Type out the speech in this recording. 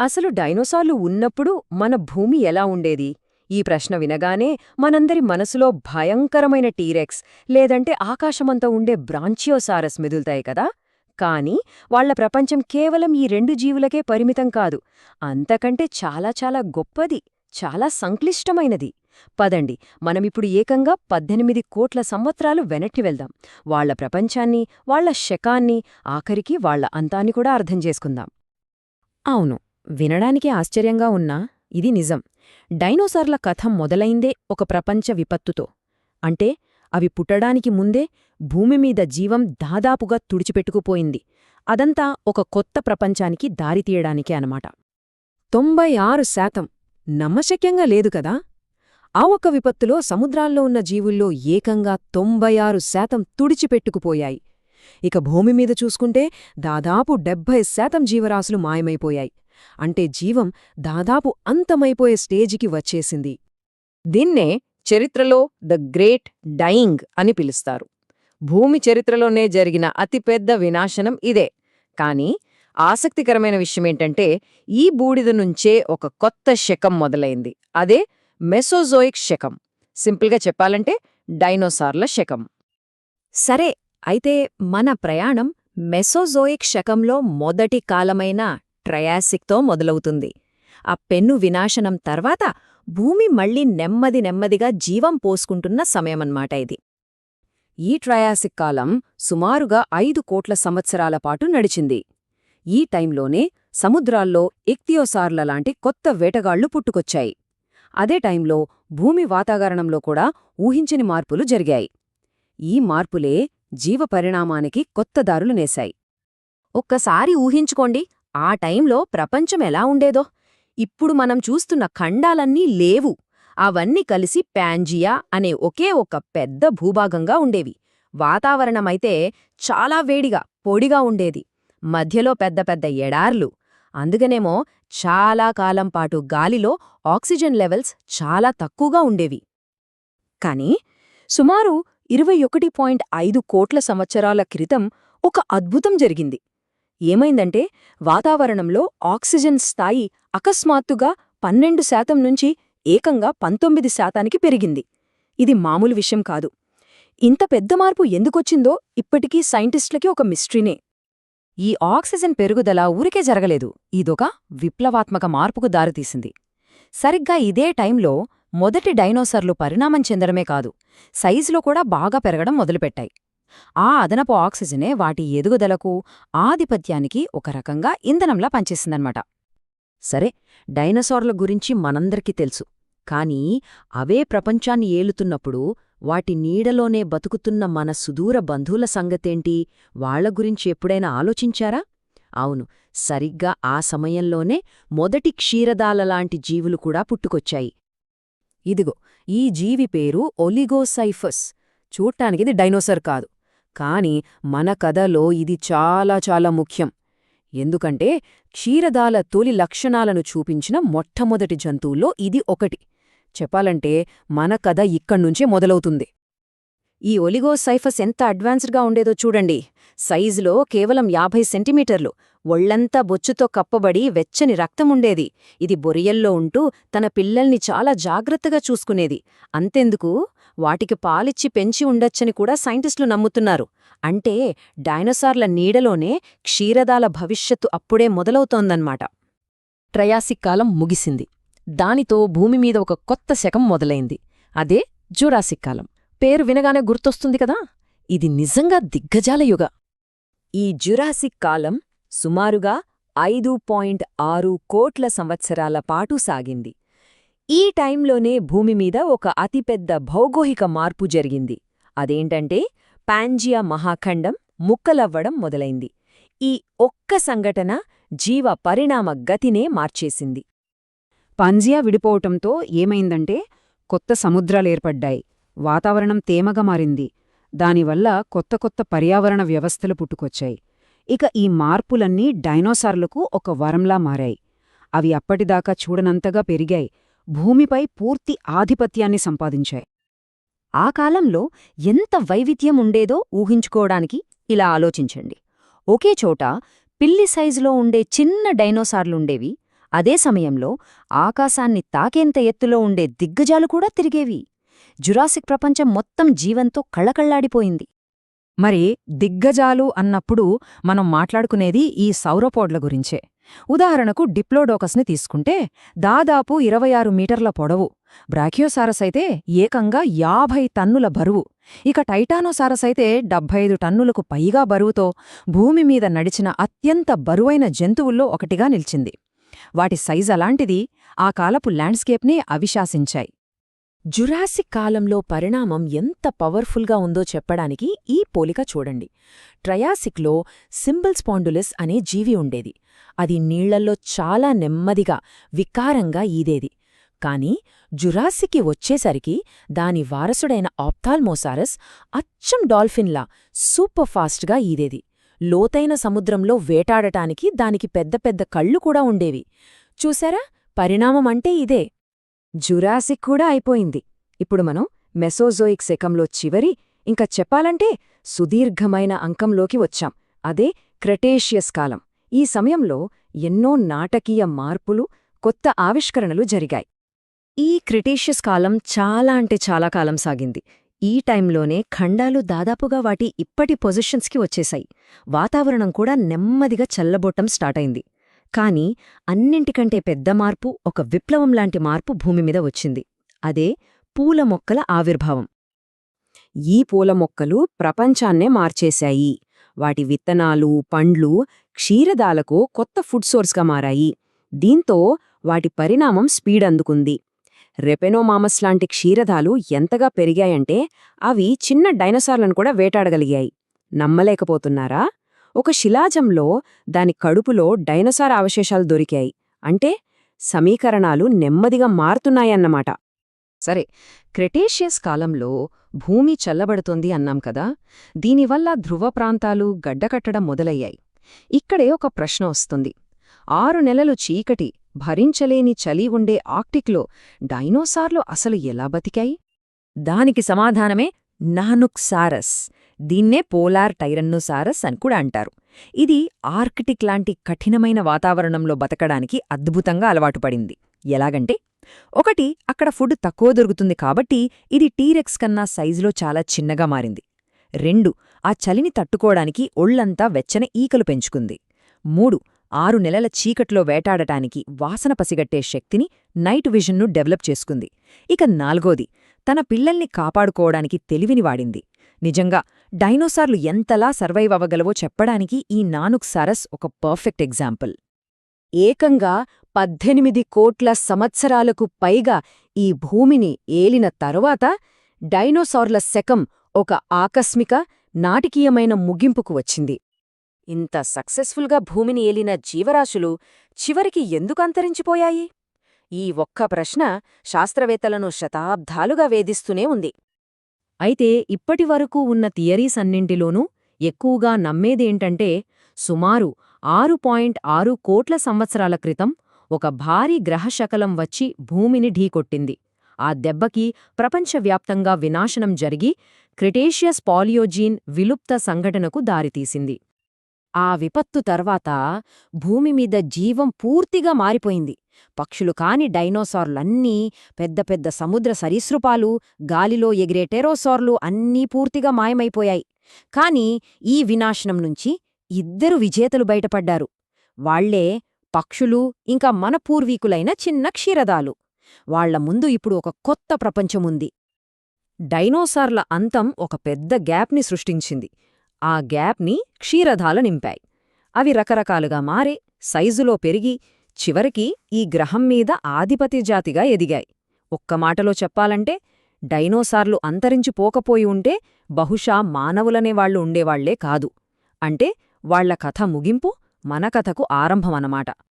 అసలు డైనోసార్లు ఉన్నప్పుడు మన భూమి ఎలా ఉండేది? ఈ ప్రశ్న వినగానే మనందరి మనసులో భయంకరమైన టీరెక్స్ లేదంటే ఆకాశమంతా ఉండే బ్రాంచియోసారస్ మెదులుతాయి కదా? కానీ వాళ్ళ ప్రపంచం కేవలం ఈ రెండు జీవులకే పరిమితం కాదు. అంతకంటే చాలా చాలా గొప్పది చాలా సంక్లిష్టమైనది. పదండి మనమిప్పుడు ఏకంగా పద్దెనిమిది కోట్ల సంవత్సరాలు వెనక్కి వెళ్దాం. వాళ్ళ ప్రపంచాన్ని వాళ్ళ శకాన్ని ఆఖరికి వాళ్ళ అంతాన్ని కూడా అర్థం చేసుకుందాం. అవును వినడానికి ఆశ్చర్యంగా ఉన్నా ఇది నిజం. డైనోసార్ల కథ మొదలైందే ఒక ప్రపంచ విపత్తుతో. అంటే అవి పుట్టడానికి ముందే భూమిమీద జీవం దాదాపుగా తుడిచిపెట్టుకుపోయింది. అదంతా ఒక కొత్త ప్రపంచానికి దారితీయడానికే అనమాట తొంభై ఆరు శాతం నమ్మశక్యంగా లేదు కదా? ఆ ఒక్క విపత్తులో సముద్రాల్లో ఉన్న జీవుల్లో ఏకంగా తొంభై ఆరు శాతం తుడిచిపెట్టుకుపోయాయి. ఇక భూమిమీద చూసుకుంటే దాదాపు డెబ్భై శాతం జీవరాశులు మాయమైపోయాయి. అంటే జీవం దాదాపు అంతమైపోయే స్టేజికి వచ్చేసింది. దీన్నే చరిత్రలో ద గ్రేట్ డయింగ్ అని పిలుస్తారు. భూమి చరిత్రలోనే జరిగిన అతిపెద్ద వినాశనం ఇదే. కాని ఆసక్తికరమైన విషయమేంటంటే ఈ బూడిద నుంచే ఒక కొత్త శకం మొదలైంది. అదే మెసోజోయిక్ శకం. సింపుల్గా చెప్పాలంటే డైనోసార్ల శకం. సరే అయితే మన ప్రయాణం మెసోజోయిక్ శకంలో మొదటి కాలమైన ట్రయాసిక్తో మొదలవుతుంది. ఆ పెన్ను వినాశనం తర్వాత భూమి మళ్ళీ నెమ్మది నెమ్మదిగా జీవం పోసుకుంటున్న సమయమన్మాట ఇది. ఈ ట్రయాసిక్ కాలం సుమారుగా ఐదు కోట్ల సంవత్సరాల పాటు నడిచింది. ఈ టైంలోనే సముద్రాల్లో ఇక్తియోసార్ల లాంటి కొత్త వేటగాళ్ళు పుట్టుకొచ్చాయి. అదే టైంలో భూమి వాతావరణంలో కూడా ఊహించని మార్పులు జరిగాయి. ఈ మార్పులే జీవ పరిణామానికి కొత్త దారులు నేశాయి. ఒక్కసారి ఊహించుకోండి ఆ టైంలో ప్రపంచం ఎలా ఉండేదో? ఇప్పుడు మనం చూస్తున్న ఖండాలన్నీ లేవు. అవన్నీ కలిసి ప్యాంజియా అనే ఒకే ఒక పెద్ద భూభాగంగా ఉండేవి. వాతావరణమైతే చాలా వేడిగా పొడిగా ఉండేది. మధ్యలో పెద్ద పెద్ద ఎడార్లు. అందుకనేమో చాలా కాలం పాటు గాలిలో ఆక్సిజన్ లెవెల్స్ చాలా తక్కువగా ఉండేవి. కాని సుమారు ఇరవై ఒకటి పాయింట్ ఐదు కోట్ల సంవత్సరాల క్రితం ఒక అద్భుతం జరిగింది. ఏమైందంటే వాతావరణంలో ఆక్సిజన్ స్థాయి అకస్మాత్తుగా పన్నెండు శాతం నుంచి ఏకంగా పంతొమ్మిది శాతానికి పెరిగింది. ఇది మామూలు విషయం కాదు. ఇంత పెద్ద మార్పు ఎందుకొచ్చిందో ఇప్పటికీ సైంటిస్టులకి ఒక మిస్ట్రీనే. ఈ ఆక్సిజన్ పెరుగుదల ఊరికే జరగలేదు. ఇదొక విప్లవాత్మక మార్పుకు దారితీసింది. సరిగ్గా ఇదే టైంలో మొదటి డైనోసర్లు పరిణామం చెందడమే కాదు సైజులో కూడా బాగా పెరగడం మొదలుపెట్టాయి. ఆ అదనపు ఆక్సిజనే వాటి ఎదుగుదలకు ఆధిపత్యానికి ఒక రకంగా ఇంధనంలా పనిచేసిందన్నమాట సరే డైనోసార్ల గురించి మనందరికీ తెలుసు. కానీ అవే ప్రపంచాన్ని ఏలుతున్నప్పుడు వాటి నీడలోనే బతుకుతున్న మన సుదూర బంధువుల సంగతేంటి? వాళ్ళ గురించి ఎప్పుడైనా ఆలోచించారా? అవును సరిగ్గా ఆ సమయంలోనే మొదటి క్షీరదాలలాంటి జీవులు కూడా పుట్టుకొచ్చాయి. ఇదిగో ఈ జీవి పేరు ఒలిగోసైఫస్. చూడటానికిది డైనోసర్ కాదు. కాని మన కథలో ఇది చాలా చాలా ముఖ్యం. ఎందుకంటే క్షీరదాల తొలి లక్షణాలను చూపించిన మొట్టమొదటి జంతువుల్లో ఇది ఒకటి. చెప్పాలంటే మన కథ ఇక్కడ్నుంచే మొదలవుతుంది. ఈ ఒలిగోసైఫస్ ఎంత అడ్వాన్స్డ్గా ఉండేదో చూడండి. సైజులో కేవలం యాభై సెంటీమీటర్లు. ఒళ్ళంతా బొచ్చుతో కప్పబడి వెచ్చని రక్తముండేది ఇది బొరియల్లో ఉంటూ తన పిల్లల్ని చాలా జాగ్రత్తగా చూసుకునేది. అంతెందుకు? వాటికి పాలిచ్చి పెంచి ఉండొచ్చని కూడా సైంటిస్టులు నమ్ముతున్నారు. అంటే డైనోసార్ల నీడలోనే క్షీరదాల భవిష్యత్తు అప్పుడే మొదలవుతోందన్నమాట. ట్రయాసిక్ కాలం ముగిసింది. దానితో భూమిమీద ఒక కొత్త శకం మొదలైంది. అదే జూరాసిక్ కాలం. పేరు వినగానే గుర్తొస్తుంది కదా? ఇది నిజంగా దిగ్గజాల యుగ. ఈ జురాసిక్ కాలం సుమారుగా ఐదు పాయింట్ ఆరు కోట్ల సంవత్సరాల పాటు సాగింది. ఈ టైంలోనే భూమిమీద ఒక అతిపెద్ద భౌగోళిక మార్పు జరిగింది. అదేంటంటే పాంజియా మహాఖండం ముక్కలవ్వడం మొదలైంది. ఈ ఒక్క సంఘటన జీవ పరిణామ గతినే మార్చేసింది. పాంజియా విడిపోవటంతో ఏమైందంటే కొత్త సముద్రాలేర్పడ్డాయి వాతావరణం తేమగా మారింది. దానివల్ల కొత్త కొత్త పర్యావరణ వ్యవస్థలు పుట్టుకొచ్చాయి. ఇక ఈ మార్పులన్నీ డైనోసార్లకు ఒక వరంలా మారాయి. అవి అప్పటిదాకా చూడనంతగా పెరిగాయి. భూమిపై పూర్తి ఆధిపత్యాన్ని సంపాదించాయి. ఆ కాలంలో ఎంత వైవిధ్యం ఉండేదో ఊహించుకోవడానికి ఇలా ఆలోచించండి. ఒకే చోట పిల్లి సైజులో ఉండే చిన్న డైనోసార్లుండేవి అదే సమయంలో ఆకాశాన్ని తాకేంత ఎత్తులో ఉండే దిగ్గజాలు కూడా తిరిగేవి. జురాసిక్ ప్రపంచం మొత్తం జీవంతో కళకళ్ళాడిపోయింది. మరి దిగ్గజాలు అన్నప్పుడు మనం మాట్లాడుకునేది ఈ సౌరపోడ్ల గురించే. ఉదాహరణకు డిప్లోడోకస్ని తీసుకుంటే దాదాపు ఇరవై ఆరు మీటర్ల పొడవు. బ్రాకియోసారస్ అయితే ఏకంగా యాభై టన్నుల బరువు. ఇక టైటానోసారస్ అయితే డెబ్బై ఐదు టన్నులకు పైగా బరువుతో భూమి మీద నడిచిన అత్యంత బరువైన జంతువుల్లో ఒకటిగా నిలిచింది. వాటి సైజ్ అలాంటిది ఆ కాలపు ల్యాండ్స్కేప్ని అవిశాసించాయి జురాసిక్ కాలంలో పరిణామం ఎంత పవర్ఫుల్గా ఉందో చెప్పడానికి ఈ పోలిక చూడండి. ట్రయాసిక్లో సింబల్ స్పాండులస్ అనే జీవి ఉండేది. అది నీళ్ళల్లో చాలా నెమ్మదిగా వికారంగా ఈదేది. కాని జురాసిక్కి వచ్చేసరికి దాని వారసుడైన ఆప్థాల్మోసారస్ అచ్చం డాల్ఫిన్లా సూపర్ ఫాస్ట్గా ఈదేది. లోతైన సముద్రంలో వేటాడటానికి దానికి పెద్ద పెద్ద కళ్ళు కూడా ఉండేవి. చూసారా? పరిణామం అంటే ఇదే. జురాసిక్ కూడా అయిపోయింది. ఇప్పుడు మనం మెసోజోయిక్ శకంలో చివరి ఇంకా చెప్పాలంటే సుదీర్ఘమైన అంకంలోకి వచ్చాం. అదే క్రెటేషియస్ కాలం. ఈ సమయంలో ఎన్నో నాటకీయ మార్పులు కొత్త ఆవిష్కరణలు జరిగాయి. ఈ క్రిటేషియస్ కాలం చాలా అంటే చాలా కాలం సాగింది. ఈ టైంలోనే ఖండాలు దాదాపుగా వాటి ఇప్పటి పొజిషన్స్కి వచ్చేశాయి. వాతావరణం కూడా నెమ్మదిగా చల్లబొట్టం స్టార్టైంది కాని అన్నింటికంటే పెద్ద మార్పు ఒక విప్లవం లాంటి మార్పు భూమి మీద వచ్చింది. అదే పూల మొక్కల ఆవిర్భావం. ఈ పూల మొక్కలు ప్రపంచాన్నే మార్చేశాయి. వాటి విత్తనాలు పండ్లు క్షీరదాలకు కొత్త ఫుడ్ సోర్స్గా మారాయి. దీంతో వాటి పరిణామం స్పీడ్ అందుకుంది. రెపెనోమామస్ లాంటి క్షీరదాలు ఎంతగా పెరిగాయంటే అవి చిన్న డైనసార్లను కూడా వేటాడగలిగాయి. నమ్మలేకపోతున్నారా? ఒక శిలాజంలో దాని కడుపులో డైనసార్ అవశేషాలు దొరికాయి. అంటే సమీకరణాలు నెమ్మదిగా మారుతున్నాయన్నమాట. సరే క్రెటేషియస్ కాలంలో భూమి చల్లబడుతోంది అన్నాం కదా? దీనివల్ల ధ్రువ ప్రాంతాలు గడ్డకట్టడం మొదలయ్యాయి. ఇక్కడే ఒక ప్రశ్న వస్తుంది. ఆరు నెలలు చీకటి భరించలేని చలి ఉండే ఆర్క్టిక్లో డైనోసార్లు అసలు ఎలా బతికాయి? దానికి సమాధానమే నానుక్సారస్. దీన్నే పోలార్ టైరన్నోసారస్ అని కూడా అంటారు. ఇది ఆర్కిటిక్ లాంటి కఠినమైన వాతావరణంలో బతకడానికి అద్భుతంగా అలవాటు పడింది. ఎలాగంటే ఒకటి అక్కడ ఫుడ్ తక్కువ దొరుకుతుంది కాబట్టి ఇది టీరెక్స్ కన్నా సైజులో చాలా చిన్నగా మారింది. రెండు ఆ చలిని తట్టుకోవడానికి ఒళ్ళంతా వెచ్చని ఈకలు పెంచుకుంది. మూడు ఆరు నెలల చీకట్లో వేటాడటానికి వాసన పసిగట్టే శక్తిని నైట్ విజన్ను డెవలప్ చేసుకుంది. ఇక నాల్గోది తన పిల్లల్ని కాపాడుకోవడానికి తెలివిని వాడింది. నిజంగా డైనోసార్లు ఎంతలా సర్వైవ్ అవ్వగలవో చెప్పడానికి ఈ నానుక్ సరస్ ఒక పర్ఫెక్ట్ ఎగ్జాంపుల్. ఏకంగా పద్దెనిమిది కోట్ల సంవత్సరాలకు పైగా ఈ భూమిని ఏలిన తరువాత డైనోసార్ల శకం ఒక ఆకస్మిక నాటకీయమైన ముగింపుకు వచ్చింది. ఇంత సక్సెస్ఫుల్గా భూమిని ఏలిన జీవరాశులు చివరికి ఎందుకు అంతరించిపోయాయి? ఈ ఒక్క ప్రశ్న శాస్త్రవేత్తలను శతాబ్దాలుగా వేధిస్తూనే ఉంది. అయితే ఇప్పటివరకు ఉన్న థియరీస్ అన్నింటిలోనూ ఎక్కువగా నమ్మేదేంటంటే సుమారు ఆరు పాయింట్ ఆరు కోట్ల సంవత్సరాల క్రితం ఒక భారీ గ్రహశకలం వచ్చి భూమిని ఢీకొట్టింది. ఆ దెబ్బకి ప్రపంచవ్యాప్తంగా వినాశనం జరిగి క్రిటేషియస్ పాలియోజీన్ విలుప్త సంఘటనకు దారితీసింది. ఆ విపత్తు తర్వాత భూమి మీద జీవం పూర్తిగా మారిపోయింది. పక్షులు కాని డైనోసార్లన్నీ పెద్ద పెద్ద సముద్ర సరీసృపాలు గాలిలో ఎగిరే టెరోసార్లు అన్నీ పూర్తిగా మాయమైపోయాయి. కాని ఈ వినాశనం నుంచి ఇద్దరు విజేతలు బయటపడ్డారు. వాళ్ళే పక్షులు ఇంకా మన పూర్వీకులైన చిన్న క్షీరదాలు. వాళ్ళ ముందు ఇప్పుడు ఒక కొత్త ప్రపంచముంది. డైనోసార్ల అంతం ఒక పెద్ద గ్యాప్ని సృష్టించింది. ఆ గ్యాప్ని క్షీరధాలు నింపాయి. అవి రకరకాలుగా మారే సైజులో పెరిగి చివరికి ఈ గ్రహం మీద ఆధిపత్యజాతిగా ఎదిగాయి. ఒక్క మాటలో చెప్పాలంటే డైనోసార్లు అంతరించిపోకపోయి ఉంటే బహుశా మానవులనేవాళ్ళు ఉండేవాళ్ళే కాదు. అంటే వాళ్ళ కథ ముగింపు మన కథకు ఆరంభమనమాట